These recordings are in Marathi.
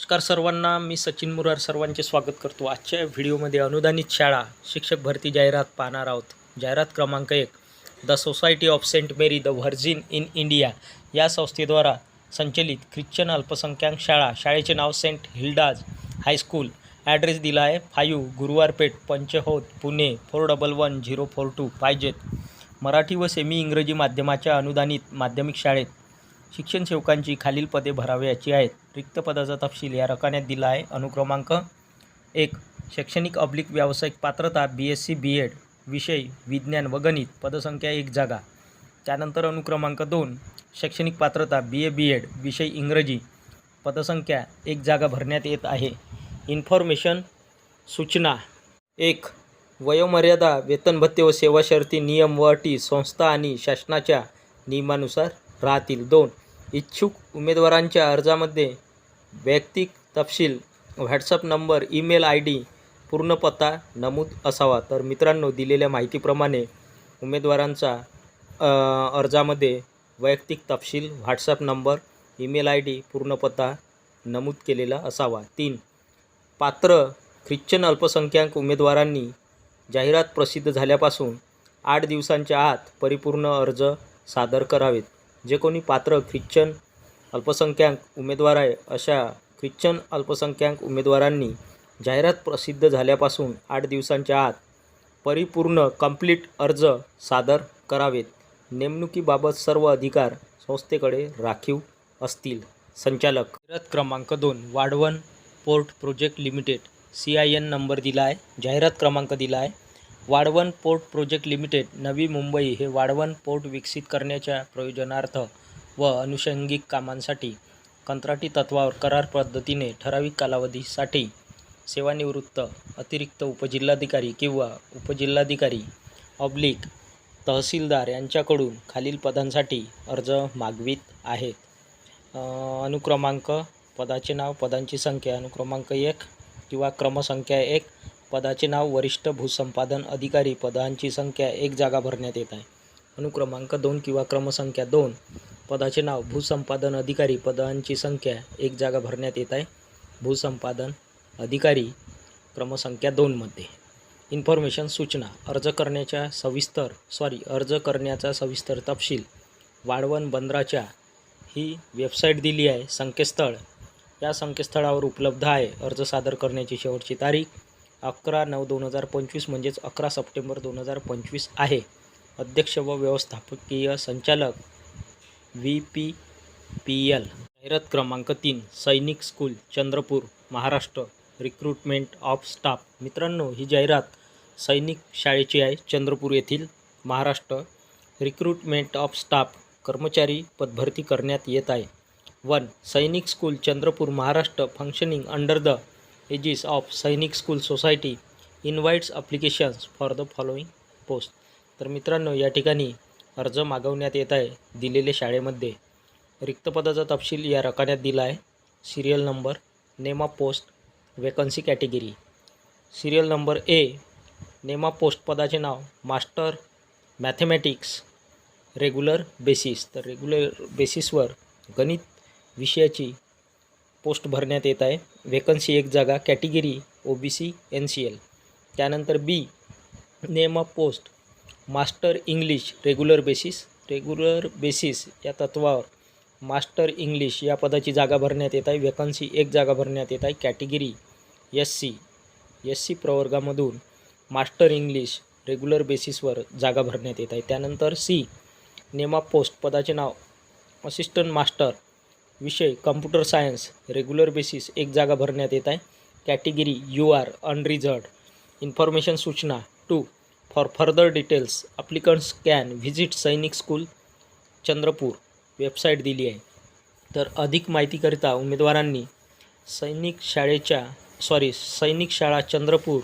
नमस्कार सर्वांना मी सचिन मुरार सर्वांचे स्वागत करतो. आजच्या व्हिडिओमध्ये अनुदानित शाळा शिक्षक भरती जाहिरात पाहणार आहोत. जाहिरात क्रमांक एक the society of saint Mary the virgin in India. या संस्थेद्वारा संचलित ख्रिश्चन अल्पसंख्याक शाळा शाळेचे नाव saint Hilda's high school address दिला आहे five गुरुवारपेठ पंचहोत Pune four double one zero four two पाहिजेत मराठी व सेमी इंग्रजी माध्यमाच्या अनुदानित माध्यमिक शाळेत शिक्षण सेवकांची खालील पदे भरावयाची आहेत. रिक्त पदाचा तपशील या रकान्यात दिला आहे. अनुक्रमांक एक शैक्षणिक अब्लिक व्यावसायिक पात्रता B S C B Ed विषय विज्ञान व गणित पदसंख्या एक जागा. त्यानंतर अनुक्रमांक दोन शैक्षणिक पात्रता बी ए बी एड विषय इंग्रजी पदसंख्या एक जागा भरण्यात येत आहे. इन्फॉर्मेशन सूचना एक वयोमर्यादा वेतन भत्ते व सेवा शर्ती नियम व अटी संस्था आणि शासनाच्या नियमानुसार राहतील. दोन इच्छुक उमेदवारांच्या अर्जामध्ये वैयक्तिक तपशील WhatsApp number email I D पूर्ण पत्ता नमूद असावा. तर मित्रांनो दिलेल्या माहितीप्रमाणे उमेदवारांचा अर्जामध्ये वैयक्तिक तपशील WhatsApp number email I D पूर्ण पत्ता नमूद केलेला असावा. तीन पात्र ख्रिश्चन अल्पसंख्याक उमेदवारांनी जाहिरात प्रसिद्ध झाल्यापासून आठ दिवसांच्या आत परिपूर्ण अर्ज सादर करावेत. जे कोणी पात्र ख्रिश्चन अल्पसंख्याक उमेदवार आहे अशा ख्रिश्चन अल्पसंख्याक उमेदवारांनी जाहिरात प्रसिद्ध झाल्यापासून आठ दिवसांच्या आत परिपूर्ण कंप्लीट अर्ज सादर करावेत. नेमणुकीबाबत सर्व अधिकार संस्थेकडे राखीव असतील. संचालक जाहिरात क्रमांक दोन Vadhavan port project limited C I N number दिला आहे जाहिरात क्रमांक दिला आहे वाढवण port project limited Navi Mumbai हे वाढवण पोर्ट विकसित करण्याच्या प्रयोजनार्थ व अनुषंगिक कामांसाठी कंत्राटी तत्वावर करार पद्धतीने ठराविक कालावधीसाठी सेवानिवृत्त अतिरिक्त उपजिल्हाधिकारी किंवा उपजिल्हाधिकारी ऑब्लिक तहसीलदार यांच्याकडून खालील पदांसाठी अर्ज मागवित आहेत. अनुक्रमांक पदाचे नाव पदांची संख्या अनुक्रमांक एक किंवा क्रमसंख्या एक पदाचे नाव वरिष्ठ भूसंपादन अधिकारी पदांची संख्या एक जागा भरण्यात येत आहे. अनुक्रमांक दोन किंवा क्रमसंख्या दोन. पदाचे नाव भूसंपादन अधिकारी पदांची संख्या एक जागा भरण्यात येत आहे. भूसंपादन अधिकारी क्रमसंख्या दोनमध्ये इन्फॉर्मेशन सूचना. अर्ज करण्याच्या सविस्तर सॉरी अर्ज करण्याचा सविस्तर तपशील. वाढवण बंदराच्या ही वेबसाईट दिली आहे. संकेतस्थळ. या संकेतस्थळावर उपलब्ध आहे. अर्ज सादर करण्याची शेवटची तारीख. अकरा नऊ दोन हजार पंचवीस म्हणजेच अकरा सप्टेंबर दोन हजार पंचवीस आहे. अध्यक्ष व व्यवस्थापकीय संचालक व्ही पी पी एल. जाहिरात क्रमांक तीन Sainik school Chandrapur Maharashtra. Recruitment of staff मित्रांनो ही जाहिरात सैनिक शाळेची आहे चंद्रपूर येथील महाराष्ट्र. रिक्रुटमेंट ऑफ स्टाफ कर्मचारी पदभरती करण्यात येत आहे. One Sainik school Chandrapur Maharashtra. Functioning under the aegis of Sainik school society invites applications for the following post तर मित्रांनो या ठिकाणी अर्ज मागवण्यात येत आहे दिलेल्या शाळेमध्ये. रिक्त पदाचा तपशील या रकान्यात दिला आहे. Serial number name of post vacancy category serial number A name of post पदाचे नाव मास्टर मॅथमॅटिक्स रेग्युलर बेसिस तर रेग्युलर बेसिसवर गणित विषयाची पोस्ट भरण्यात येत आहे. वेकन्सी एक जागा category O B C N C L त्यानंतर B name of post master English regular basis regular basis या तत्वावर मास्टर इंग्लिश या पदाची जागा भरण्यात येत आहे. वेकन्सी एक जागा भरण्यात येत आहे. Category S C S C प्रवर्गामधून master English regular बेसिसवर जागा भरण्यात येत आहे. त्यानंतर सी नेम ऑफ पोस्ट पदाचे नाव असिस्टंट मास्टर विषय कम्प्युटर सायन्स रेग्युलर बेसिस एक जागा भरण्यात येत आहे. Category U R unreserved information सूचना two for further details applicants can visit Sainik school Chandrapur. Website दिली आहे. तर अधिक माहितीकरिता उमेदवारांनी सैनिक शाळेच्या सॉरी सैनिक शाळा चंद्रपूर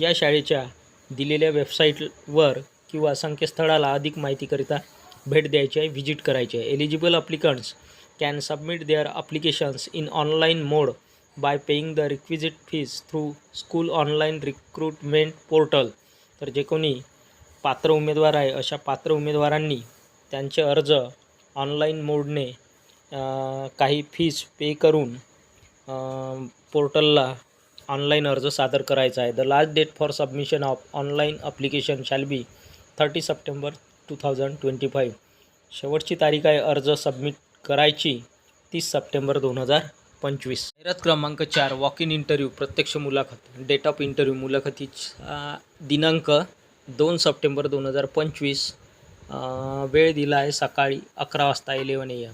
या शाळेच्या दिलेल्या वेबसाईटवर किंवा संकेतस्थळाला अधिक माहितीकरिता भेट द्यायची आहे व्हिजिट करायची आहे. Eligible applicants can submit their applications in online mode by paying the requisite fees through school online recruitment portal तर जे कोणी पात्र उमेदवार आहे अशा पात्र उमेदवारांनी त्यांचे अर्ज ऑनलाईन मोडने काही फीज पे करून पोर्टलला ऑनलाईन अर्ज सादर करायचा आहे. The last date for submission of online application shall be thirty September two thousand twenty five शेवटची तारीख आहे अर्ज सबमिट करायची तीस सप्टेंबर दोन हजार पंचवीस. जाहिरात क्रमांक चार वॉक इन इंटरव्ह्यू प्रत्यक्ष मुलाखत. डेट ऑफ इंटरव्ह्यू मुलाखतीचा दिनांक दोन सप्टेंबर दोन हजार पंचवीस. वेळ दिला आहे सकाळी अकरा वाजता इलेवन ए एम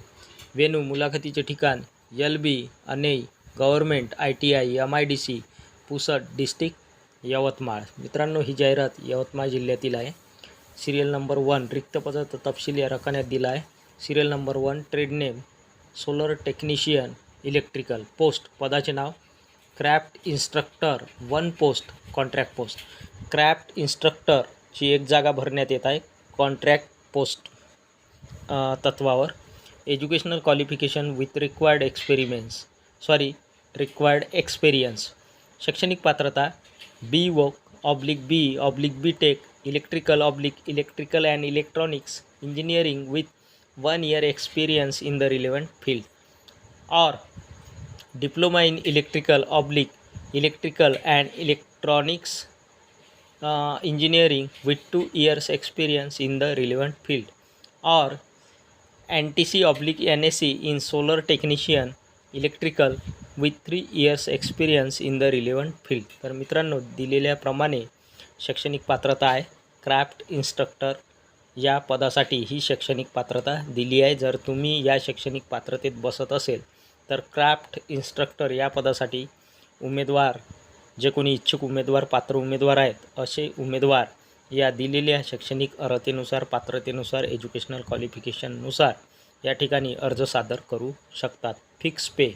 वेनू मुलाखतीचे ठिकाण L B अनेई government I T I M I D C Pusad district Yavatmal. मित्रांनो ही जाहिरात यवतमाळ जिल्ह्यातील आहे. सिरियल नंबर वन रिक्त पदार्थ तपशील या रकान्यात दिला आहे. Serial number one trade name solar technician electrical post पदाचे नाव craft instructor one post contract post. Craft इन्स्ट्रक्टरची एक जागा भरण्यात येत आहे कॉन्ट्रॅक्ट पोस्ट तत्वावर. Educational qualification with required experiments sorry required experience. शैक्षणिक पात्रता B voc oblique B oblique B tech electrical oblique electrical and electronics engineering with one year experience in the relevant field or diploma in electrical oblique electrical and electronics uh, engineering with two years experience in the relevant field or NTC oblique NSC in solar technician electrical with three years experience in the relevant field तर मित्रांनो दिलेल्याप्रमाणे शैक्षणिक पात्रता आहे क्राफ्ट इन्स्ट्रक्टर या पदासाठी ही शैक्षणिक पात्रता दिली आहे. जर तुम्ही या शैक्षणिक पात्रतेत बसत असेल तर क्राफ्ट इन्स्ट्रक्टर या पदासाठी उमेदवार जे कोणी इच्छुक उमेदवार पात्र उमेदवार आहेत असे उमेदवार या दिलेल्या शैक्षणिक अर्हतेनुसार पात्रतेनुसार एज्युकेशनल क्वालिफिकेशननुसार या ठिकाणी अर्ज सादर करू शकतात. फिक्स पे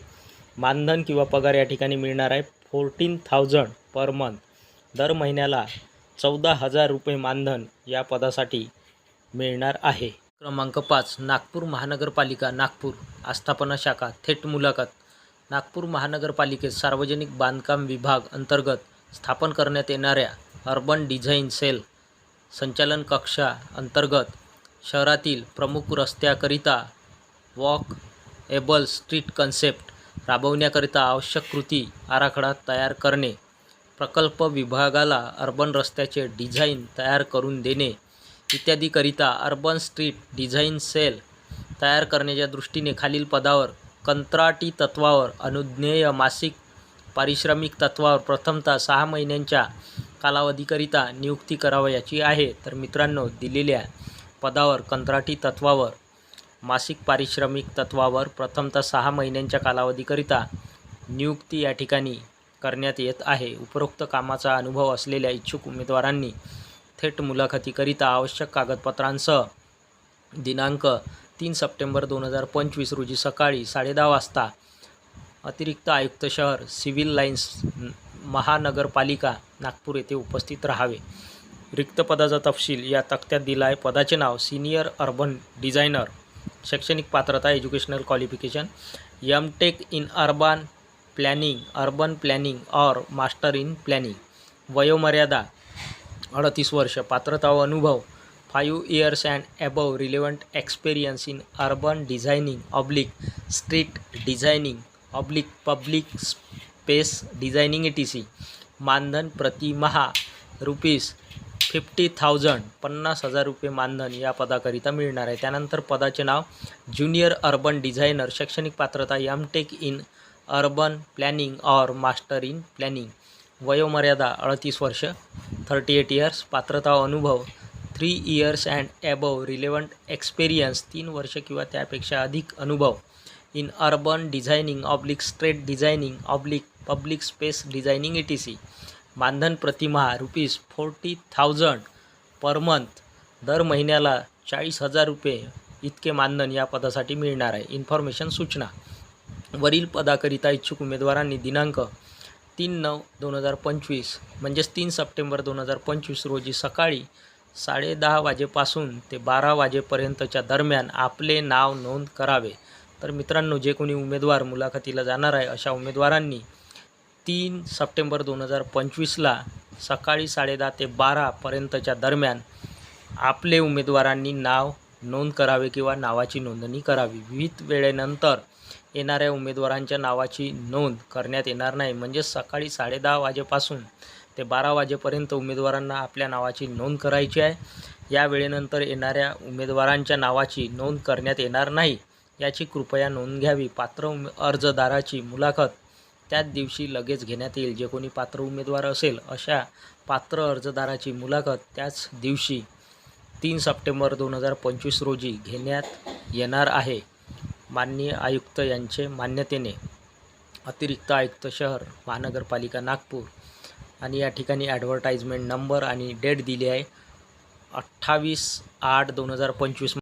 मानधन किंवा पगार या ठिकाणी मिळणार आहे. फोर्टीन थाउजंड पर मंथ दर महिन्याला चौदा हजार रुपये मानधन या पदासाठी मिळणार आहे. क्रमांक पाच नागपूर महानगरपालिका नागपूर आस्थापना शाखा थेट मुलाखत. नागपूर महानगरपालिकेत सार्वजनिक बांधकाम विभाग अंतर्गत स्थापन करण्यात येणाऱ्या अर्बन डिझाईन सेल संचालन कक्षा अंतर्गत शहरातील प्रमुख रस्त्याकरिता वॉक एबल स्ट्रीट कन्सेप्ट राबवण्याकरिता आवश्यक कृती आराखडा तयार करणे प्रकल्प विभागाला अर्बन रस्त्याचे डिझाईन तयार करून देणे इत्यादीकरिता अर्बन स्ट्रीट डिझाईन सेल तयार करण्याच्या दृष्टीने खालील पदावर कंत्राटी तत्वावर अनुज्ञेय मासिक पारिश्रमिक तत्वावर प्रथमतः सहा महिन्यांच्या कालावधीकरिता नियुक्ती करावयाची आहे. तर मित्रांनो दिलेल्या पदावर कंत्राटी तत्वावर मासिक पारिश्रमिक तत्वावर प्रथमतः सहा महिन्यांच्या कालावधीकरिता नियुक्ती या ठिकाणी करण्यात येत आहे. उपरोक्त कामाचा अनुभव असलेल्या इच्छुक उमेदवारांनी थेट मुलाखतीकरिता आवश्यक कागदपत्रांसह. दिनांक तीन सप्टेंबर दोन हजार पंचवीस रोजी सकाळी साडेदहा वाजता. अतिरिक्त आयुक्त शहर सिव्हिल लाईन्स महानगरपालिका नागपूर येथे उपस्थित राहावे. रिक्त पदाचा तपशील या तक्त्यात दिला आहे पदाचे नाव सिनियर अर्बन डिझायनर शैक्षणिक पात्रता educational qualification M tech in urban planning urban planning or master in planning वयोमर्यादा अडतीस वर्ष पात्रता व अनुभव five years and above relevant experience in urban designing oblique street designing oblique public space designing A T C मानधन प्रतिमहा रुपीज फिफ्टी थाउजंड पन्नास हजार रुपये मानधन या पदाकरिता मिळणार आहे. त्यानंतर पदाचे नाव ज्युनियर अर्बन डिझायनर शैक्षणिक पात्रता M tech in urban planning or master in planning वयोमर्यादा अडतीस वर्ष थर्टी एट इयर्स पात्रता अनुभव three years and above relevant experience तीन वर्ष किंवा त्यापेक्षा अधिक अनुभव. In urban designing oblique straight designing oblique public space designing A T C मानधन प्रतिमहा rupees forty thousand per month दर महिन्याला चाळीस हजार रुपये इतके मानधन या पदासाठी मिळणार आहे. इन्फॉर्मेशन सूचना. वरील पदाकरिता इच्छुक उमेदवारांनी दिनांक तीन नऊ दोन हजार पंचवीस म्हणजेच तीन सप्टेंबर दोन हजार पंचवीस रोजी सकाळी साडेदहा वाजेपासून ते बारा वाजेपर्यंतच्या दरम्यान आपले नाव नोंद करावे. तर मित्रांनो जे कोणी उमेदवार मुलाखतीला जाणार आहे अशा उमेदवारांनी तीन सप्टेंबर दोन हजार पंचवीसला सकाळी साडेदहा ते बारापर्यंतच्या दरम्यान आपले उमेदवारांनी नाव नोंद करावे किंवा नावाची नोंदणी करावी. विविध वेळेनंतर येणाऱ्या उमेदवारांच्या नावाची नोंद करण्यात येणार नाही. म्हणजे सकाळी साडेदहा वाजेपासून ते बारा वाजेपर्यंत उमेदवारांना आपल्या नावाची नोंद करायची आहे. या वेळेनंतर येणाऱ्या उमेदवारांच्या नावाची नोंद करण्यात येणार नाही. याची कृपया नोंद घ्यावी. पात्र उमे अर्जदाराची मुलाखत त्याच दिवशी लगेच घेण्यात येईल. जे कोणी पात्र उमेदवार असेल अशा पात्र अर्जदाराची मुलाखत त्याच दिवशी तीन सप्टेंबर दोन हजार पंचवीस रोजी घेण्यात येणार आहे. माननीय आयुक्त यांचे मान्यतेने अतिरिक्त आयुक्त शहर महानगरपालिका नागपूर आणि या ठिकाणी ॲडव्हर्टाईजमेंट नंबर आणि डेट दिली आहे. अठ्ठावीस आठ दोन हजार पंचवीस